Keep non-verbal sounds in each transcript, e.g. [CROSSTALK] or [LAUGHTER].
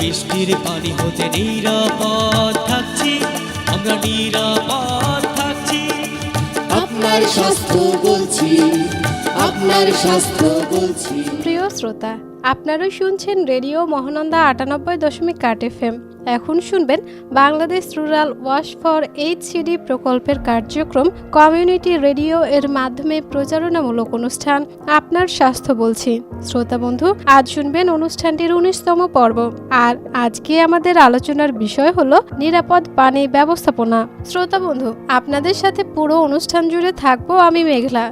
দূষিত পানি হতে নিরাপদ থাকছি আমরা নিরাপদ থাকছি। আপনার স্বাস্থ্য বলছি। আপনার স্বাস্থ্য বলছি। প্রিয় শ্রোতা আপনারাও শুনছেন রেডিও মহানন্দা আটানব্বই দশমিক আট এফ এখন শুনবেন বাংলাদেশ রুরাল ওয়াশ ফর এইচ সিডি প্রকল্পের কার্যক্রম, কমিউনিটি রেডিও এর মাধ্যমে প্রচারণামূলক অনুষ্ঠান, আপনার স্বাস্থ্য বলছি। শ্রোতা বন্ধু, আজ শুনবেন অনুষ্ঠানটির উনিশতম পর্ব। আর আজকে আমাদের আলোচনার বিষয় হলো নিরাপদ পানি ব্যবস্থাপনা। শ্রোতা বন্ধু, আপনাদের সাথে পুরো অনুষ্ঠান জুড়ে থাকব আমি মেঘলা।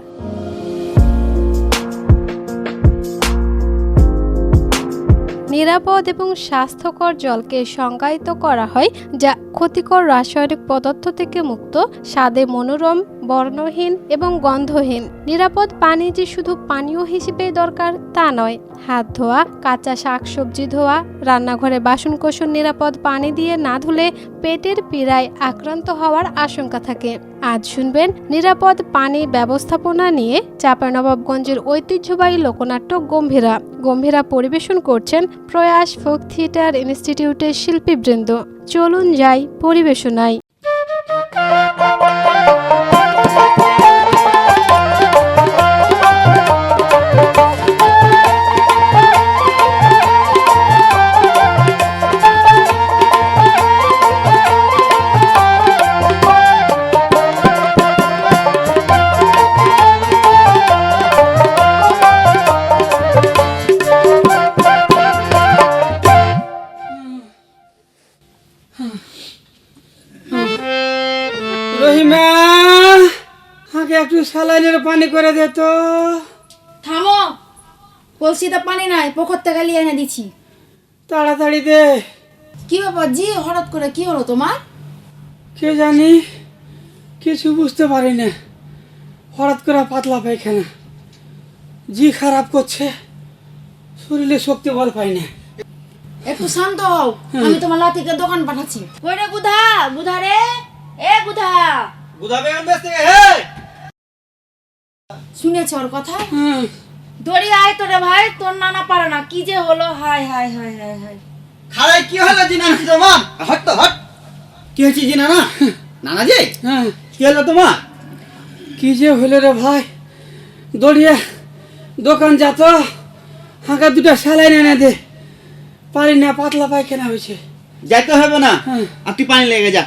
নিরাপদ এবং স্বাস্থ্যকর জলকে সংজ্ঞায়িত করা হয়, যা ক্ষতিকর রাসায়নিক পদার্থ থেকে মুক্ত, স্বাদে মনোরম বর্ণহীন এবং গন্ধহীন। নিরাপদ পানি যে শুধু পানীয় হিসেবে দরকার, তা নয়। হাত ধোয়া, কাঁচা শাকসবজি ধোয়া, রান্নাঘরে বাসনকোসন নিরাপদ পানি দিয়ে না ধুলে পেটের পীড়ায় আক্রান্ত হওয়ার আশঙ্কা থাকে। আজ শুনবেন নিরাপদ পানি ব্যবস্থাপনা নিয়ে চাঁপানবাবগঞ্জের ঐতিহ্যবাহী লোকনাট্য গম্ভীরা। গম্ভীরা পরিবেশন করছেন প্রয়াস ফোক থিয়েটার ইনস্টিটিউটের শিল্পীবৃন্দ। চলুন যাই পরিবেশনায়। স্যালাইনের পানি করে দে তো। থামো। কলসিতে পানি নাই পুকুর থেকে নিয়ে এনে দিচ্ছি তাড়াতাড়ি দে। কি ব্যাপার জি হঠাৎ করে কি হলো তোমার? কে জানি কিছু বুঝতে পারি না হঠাৎ করে পাতলা পায়খানা। জি খারাপ করছে শরীরে শক্তি বল পাই না একটু শান্ত হও আমি তোমার লাতিকে দোকান পাঠাচ্ছি। কই রে গুধা গুধা রে এ গুধা শুনেছ ওর কথা? হুম, দড়ি আয় তো রে ভাই তোর নানা পারে না। কি যে হলো? হাই হাই হাই হাই হাই খালাই কি হলো জি নানা? তোমার হট তো হট। কি হয়েছে জি নানা? নানা জি? হ্যাঁ। কি হলো তোমার কি যে হলো রে ভাই? দড়িয়ে দোকান যা তো হাঁকা দুটো স্যালাইন এনে দে। পারি না পাতলা পায়খানা হয়েছে। যাইতে হবে না। হ্যাঁ। আর তুই পানি লেগে যা।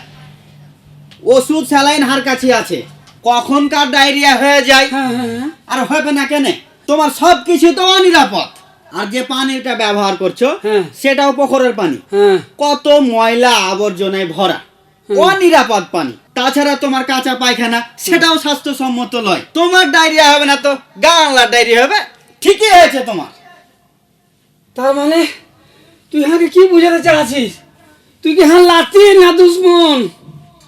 ওষুধ স্যালাইন হার কাছে আছে। কখনকার ডায়রিয়া হয়ে যায়। হ্যাঁ হ্যাঁ হ্যাঁ। আর হবে না কেন? তোমার সব কিছু তো অনিরাপদ। আর যে পানিটা ব্যবহার করছ। সেটাও পুকুরের পানি। কত ময়লা আবর্জনায় ভরা। অনিরাপদ পানি। তাছাড়া তোমার কাঁচা পায়খানা সেটাও স্বাস্থ্যসম্মত নয়। তোমার ডায়রিয়া হবে না তো? গাঁলার ডায়রিয়া হবে? ঠিকই হয়েছে তোমার। তার মানে তুই হ্যাঁ কি বুঝাতে চাচ্ছিস তুই কি হ্যাঁ লাতি না দুশ্মন?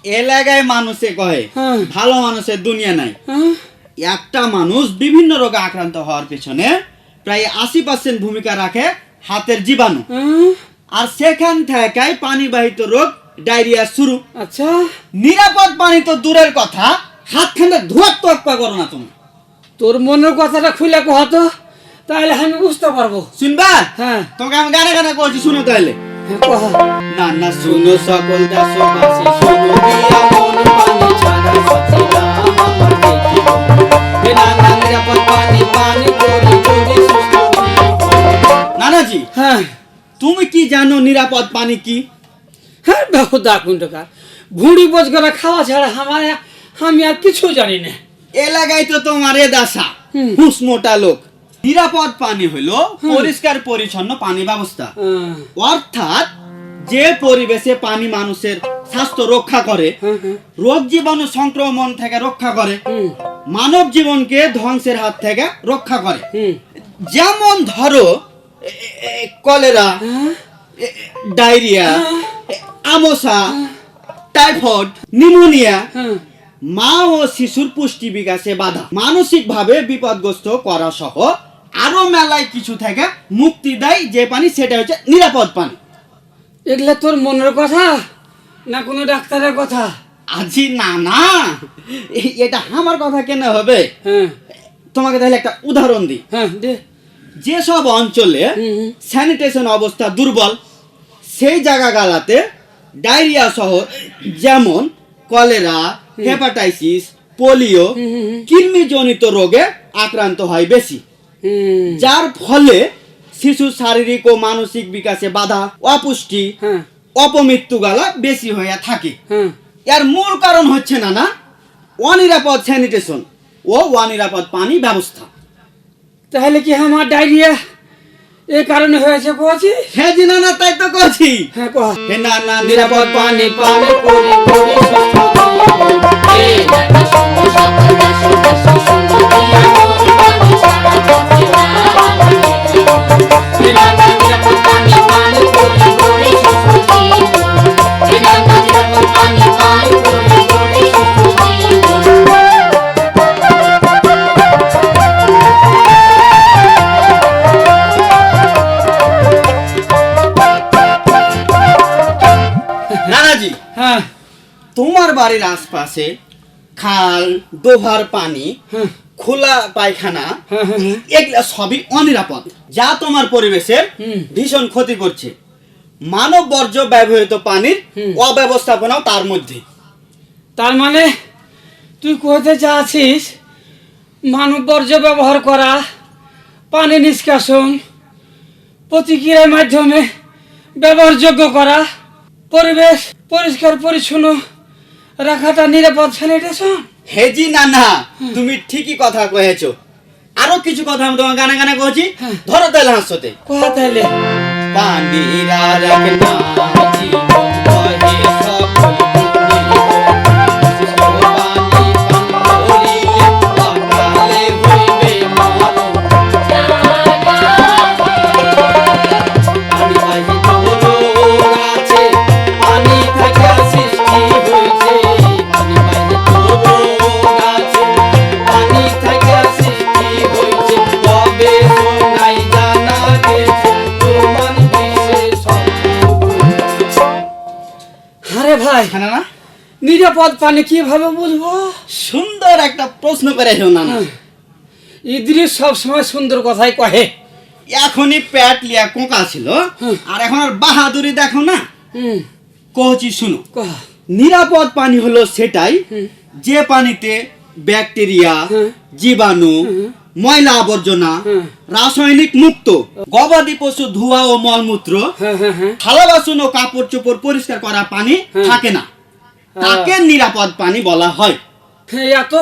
এলাকায় মানুষে কহে হ্যাঁ। ভালো মানুষের দুনিয়া নাই। হ্যাঁ? একটা মানুষ বিভিন্ন রোগে আক্রান্ত হওয়ার পেছনে প্রায় আশি পার্সেন্ট ভূমিকা রাখে হাতের জীবাণু। হ্যাঁ? আর সেখান থেকে পানিবাহিত রোগ ডায়রিয়া শুরু। আচ্ছা। নিরাপদ পানি তো দূরের কথা হাত হাতখানে ধোয়ার তো একটা করো না তুমি। তোর মনের কথাটা খুলে কহতো তাহলে আমি বুঝতে পারব। শুনবা? হ্যাঁ। তোকে আমি গানে গানে বলছি শুনো তাহলে। না না শুনো সকল দাসবাসী নানাজি হ্যাঁ। তুমি কি জানো নিরাপদ পানি কি? হ্যাঁ দেখো দা কুণ্ঠকার ভুঁড়ি বোঝ করে খাওয়া ছাড়া আমার আমি আর কিছু জানি না। এলাকায় তো তোমার এ দাসা। হুস মোটা লোক। নিরাপদ পানি হলো পরিষ্কার পরিচ্ছন্ন পানি ব্যবস্থা। হ্যাঁ, অর্থাৎ যে পরিবেশে পানি মানুষের স্বাস্থ্য রক্ষা করে রোগ জীবাণু সংক্রমণ থেকে রক্ষা করে মানব জীবনকে ধ্বংসের হাত থেকে রক্ষা করে। যেমন ধরো কলেরা ডায়রিয়া আমসা টাইফয়েড নিউমোনিয়া মা ও শিশুর পুষ্টি বিকাশে বাধা। মানসিকভাবে বিপদগ্রস্ত করা সহ আরও মেলায় কিছু থেকে মুক্তি দেয় যে পানি সেটা হচ্ছে নিরাপদ পানি। এগুলা তোর মনের কথা না কোনো ডাক্তারের কথা? আজি না না। এটা আমার কথা কেন হবে? হ্যাঁ। তোমাকে তাহলে একটা উদাহরণ দিই। হ্যাঁ দে। যেসব অঞ্চলে। স্যানিটেশন অবস্থা দুর্বল সেই জায়গাগুলোতে ডায়রিয়া সহ যেমন কলেরা হেপাটাইসিস পোলিও কৃমিজনিত রোগে আক্রান্ত হয় বেশি। যার ফলে শিশুর শারীরিক ও মানসিক বিকাশে বাধা অপুষ্টি হ্যাঁ অপমৃত্যু গালা বেশি হয়ে থাকে হ্যাঁ এর মূল কারণ হচ্ছে না না অনিরাপদ স্যানিটেশন ও অনিরাপদ পানি ব্যবস্থা তাহলে কি আমার ডায়রিয়া এই কারণে হয়েছে কছি হ্যাঁ জি না না তাই তো করছি হ্যাঁ কহ হে না না নিরাপদ পানি পানি করি করি সুস্থ বাড়ির আশপাশে খাল ডোভার পানি খোলা পায়খানা। এগুলা সবই অনিরাপদ যা তোমার পরিবেশের। ভীষণ ক্ষতি করছে মানব বর্জ্য ব্যবহৃত পানির। অব্যবস্থাপনাও তার মধ্যে তার মানে তুই কইতে চাচ্ছিস মানব বর্জ্য ব্যবহার করা পানি নিষ্কাশন প্রতিক্রিয়ার মাধ্যমে ব্যবহারযোগ্য করা পরিবেশ পরিষ্কার পরিচ্ছন্ন রাখাটা নিরাপদ স্যানিটেশন হেজি না না তুমি ঠিকই কথা কয়েছো। আরও কিছু কথা আমি তোমার গানে গানে কহছি হ্যাঁ। ধরো তাহলে হাসতে। কোথা পানি পানির আর ভাই না? নিরাপদ পানি কীভাবে বুঝব সুন্দর একটা প্রশ্ন করে না না ইদ্রিস সব সময় সুন্দর কথাই কহে। এখনই প্যাট লিয়া কোকা ছিল আর এখন আর বাহাদুরি দেখো না? কহছি শুনো। নিরাপদ পানি হলো সেটাই যে পানিতে ব্যাকটেরিয়া জীবাণু হুম। ময়লা আবর্জনা রাসায়নিক মুক্ত গবাদি পশু ধোয়া ও মলমূত্র হ্যাঁ হ্যাঁ হ্যাঁ। থালা বাসন ও কাপড় চোপড় পরিষ্কার করা পানি থাকে না। তাকে নিরাপদ পানি বলা হয়। হ্যাঁ, এত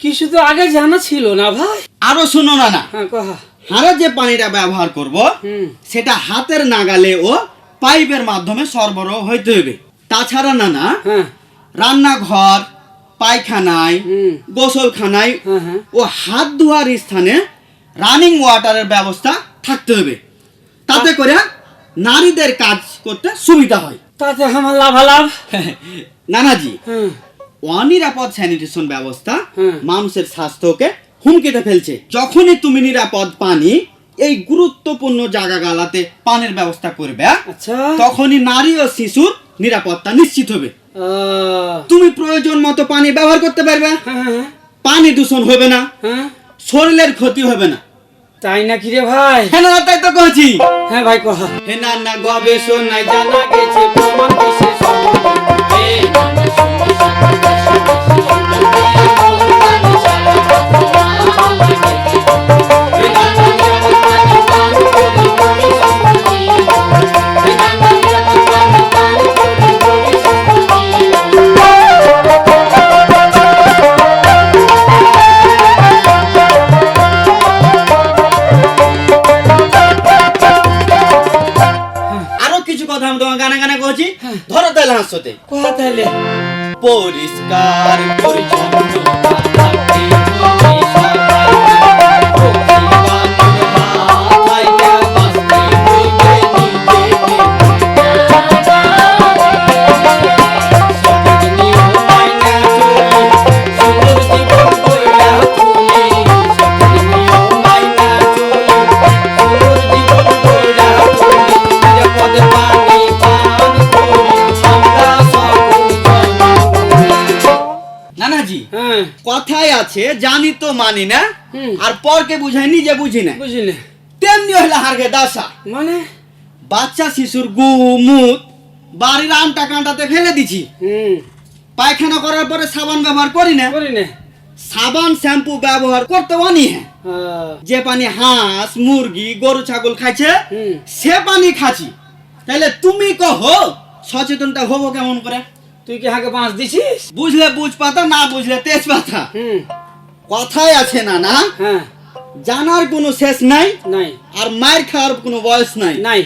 কিছু তো আগে জানা ছিল না ভাই? আরও শুনো না না হ্যাঁ হারে যে পানিটা ব্যবহার করব সেটা হাতের নাগালে ও পাইপের মাধ্যমে সরবরাহ হইতে হবে তাছাড়া না না হ্যাঁ। রান্নাঘর পায়খানায় গোসলখানায় হ্যাঁ হ্যাঁ। ও হাত ধোয়ার স্থানে রানিং ওয়াটারের ব্যবস্থা থাকতে হবে। তাতে করে নারীদের কাজ করতে সুবিধা হয়। তাতে আমার লাভালাভ? [LAUGHS] নানাজি অনিরাপদ স্যানিটেশন ব্যবস্থা মানুষের স্বাস্থ্যকে হুমকিতে ফেলছে। যখনই তুমি নিরাপদ পানি এই গুরুত্বপূর্ণ জায়গা গালাতে পানির ব্যবস্থা করবে আচ্ছা। তখনই নারী ও শিশুর নিরাপত্তা নিশ্চিত হবে। তুমি প্রয়োজন মতো পানি ব্যবহার করতে পারবে। হ্যাঁ হ্যাঁ পানি দূষণ হবে না হ্যাঁ। শরীরের ক্ষতি হবে না। তাই না কি রে ভাই? হ্যাঁ না তাই তো কহছি হ্যাঁ ভাই কহ। হ্যাঁ না না গবেষণায় জানা গেছে প্রমাণ ধরো তাহলে হাসতে আছে জানি তো মানি না। আর পরকে বুঝাই নিজে বুঝি না। বুঝলি তেমনি হইলে হারগে দাসা। মানে? বাচ্চা শিশুর গু মুত বাড়ির আমটা কাঁটাতে ফেলে দিছি। পায়খানা করার পরে সাবান ব্যবহার করি না। করি না। সাবান শ্যাম্পু ব্যবহার করতে অনি হ্যাঁ হ্যাঁ, যে পানি হাঁস মুরগি গরু ছাগল খাইছে সে পানি খাচ্ছি। তাহলে তুমি কহ সচেতনটা হব কেমন করে? তুই কি হাঁকে বাঁশ দিছিস? বুঝলে বুঝ পাতা না বুঝলে তেজ পাতা হুম। কথাই আছে না না? হ্যাঁ। জানার কোনো শেষ নাই নাই। আর মায়ের খাওয়ার কোনো বয়স নাই। নাই।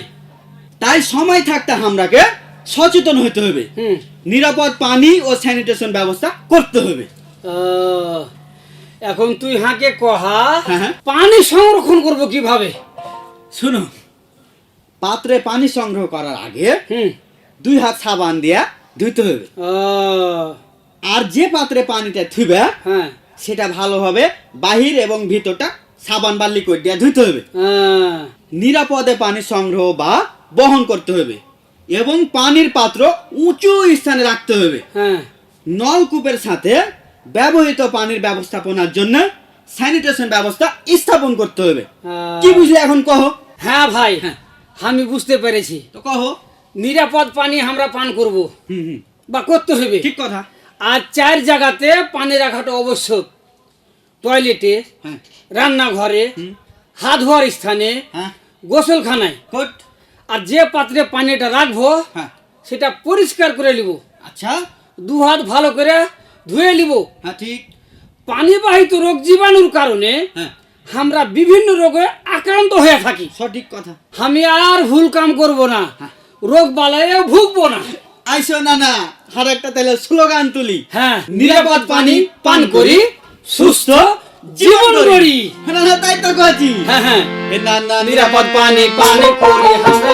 তাই সময় থাকতে আমরাকে সচেতন হতে হবে। হুম। নিরাপদ পানি ও স্যানিটেশন ব্যবস্থা করতে হবে। এখন তুই হাঁকে কহা হ্যাঁ, হ্যাঁ। পানি সংরক্ষণ করব কীভাবে? শুনো পাত্রে পানি সংগ্রহ করার আগে দুই হাত সাবান দিয়া ধুইতে হবে। আর যে পাত্রে পানিটা থুবে হ্যাঁ। সেটা ভালোভাবে বাহির এবং ভিতরটা সাবান বা লিকুইড দিয়ে ধুতে হবে। আহ, নিরাপদে পানি সংগ্রহ বা বহন করতে হবে এবং পানির পাত্র উঁচু স্থানে রাখতে হবে। হ্যাঁ। নলকূপের সাথে ব্যবহৃত পানির ব্যবস্থাপনার জন্য স্যানিটেশন ব্যবস্থা স্থাপন করতে হবে। আহ, কি বুঝলে এখন কহ? হ্যাঁ ভাই হ্যাঁ। আমি বুঝতে পেরেছি। তো কহো? নিরাপদ পানি আমরা পান করব বা করতে হবে। ঠিক কথা। আর চার জায়গাতে পানি রাখাটা আবশ্যক। টয়লেটে হ্যাঁ। রান্নাঘরে হাত ধোয়ার স্থানে হ্যাঁ। গোসলখানায়। আর যে পাত্রে পানিটা রাখব হ্যাঁ। সেটা পরিষ্কার করে নিব। আচ্ছা। দু হাত ভালো করে ধুয়ে নিব। ঠিক। পানিবাহিত রোগ জীবাণুর কারণে আমরা বিভিন্ন রোগে আক্রান্ত হয়ে থাকি। সঠিক কথা। আমি আর ভুল কাম করব না। রোগ বালায় ভুগবো না। আইসো না না আর একটা তাহলে স্লোগান তুলি। হ্যাঁ নিরাপদ পানি পান করি সুস্থ জীবন করি না না তাই তো কাজি হ্যাঁ হ্যাঁ। নানা না না নিরাপদ পানি পান করি আমরা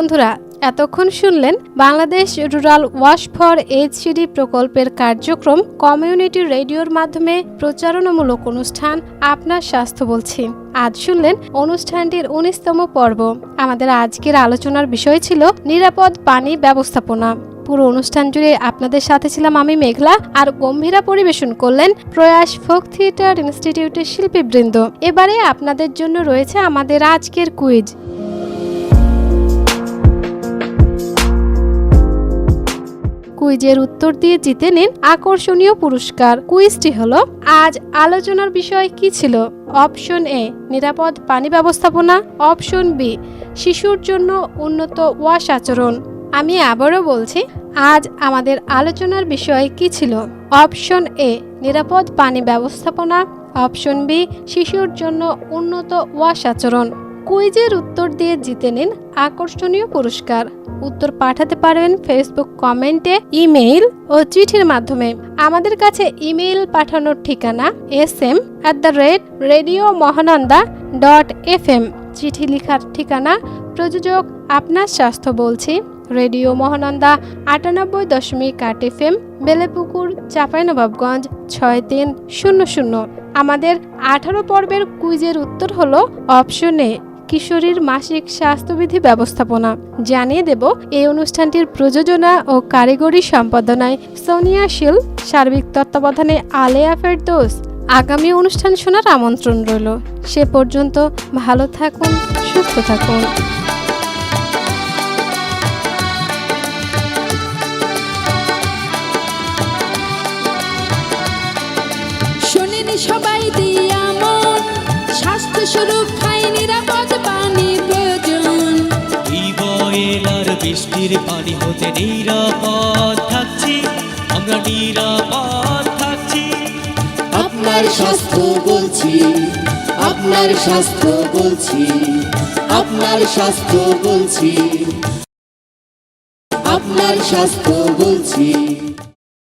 বন্ধুরা, এতক্ষণ শুনলেন বাংলাদেশ রুরাল ওয়াশ ফর এইচসিডি প্রকল্পের কার্যক্রম কমিউনিটি রেডিওর মাধ্যমে প্রচারণামূলক অনুষ্ঠান আপনার স্বাস্থ্য বলছি। আজ শুনলেন অনুষ্ঠানটির উনিশতম পর্ব। আমাদের আজকের আলোচনার বিষয় ছিল নিরাপদ পানি ব্যবস্থাপনা। পুরো অনুষ্ঠান জুড়ে আপনাদের সাথে ছিলাম আমি মেঘলা আর গম্ভীরা পরিবেশন করলেন প্রয়াস ফোক থিয়েটার ইনস্টিটিউটের শিল্পীবৃন্দ। এবারে আপনাদের জন্য রয়েছে আমাদের আজকের কুইজ। কুইজের উত্তর দিয়ে জিতে নিন আকর্ষণীয় পুরস্কার। কুইজটি হলো, আজ আলোচনার বিষয় কি ছিল? অপশন এ, নিরাপদ পানি ব্যবস্থাপনা। অপশন বি, শিশুর জন্য উন্নত ওয়াশ আচরণ। আমি আবারও বলছি, আজ আমাদের আলোচনার বিষয় কি ছিল? অপশন এ, নিরাপদ পানি ব্যবস্থাপনা। অপশন বি, শিশুর জন্য উন্নত ওয়াশ আচরণ। কুইজের উত্তর দিয়ে জিতে নিন আকর্ষণীয় পুরস্কার। উত্তর পাঠাতে পারবেন ফেসবুক কমেন্টে, ইমেইল ও চিঠির মাধ্যমে। আমাদের কাছে ইমেইল পাঠানোর ঠিকানা S M at the rate radio Mahananda dot F M চিঠি লেখার ঠিকানা প্রযোজক আপনার স্বাস্থ্য বলছি, রেডিও মহানন্দা, আটানব্বই দশমিক আট এফ এম বেলেপুকুর, চাঁপাইনবাবগঞ্জ, ছয় তিন শূন্য শূন্য। আমাদের আঠারো পর্বের কুইজের উত্তর হলো অপশন এ। কিশোরীর মাসিক স্বাস্থ্যবিধি ব্যবস্থাপনা। জানিয়ে দেব, এই অনুষ্ঠানটির প্রযোজনা ও কারিগরি সম্পাদনায় সোনিয়া শীল, সার্বিক তত্ত্বাবধানে আলেয়া ফেরদোস। আগামী অনুষ্ঠান শোনার আমন্ত্রণ রইল। সে পর্যন্ত ভালো থাকুন, সুস্থ থাকুন। সবাই বৃষ্টির পানি হতে নিরাপদ থাকছি, আমরা নিরাপদ থাকছি। আপনার স্বাস্থ্য বলছি, আপনার স্বাস্থ্য বলছি, আপনার স্বাস্থ্য বলছি, আপনার স্বাস্থ্য বলছি।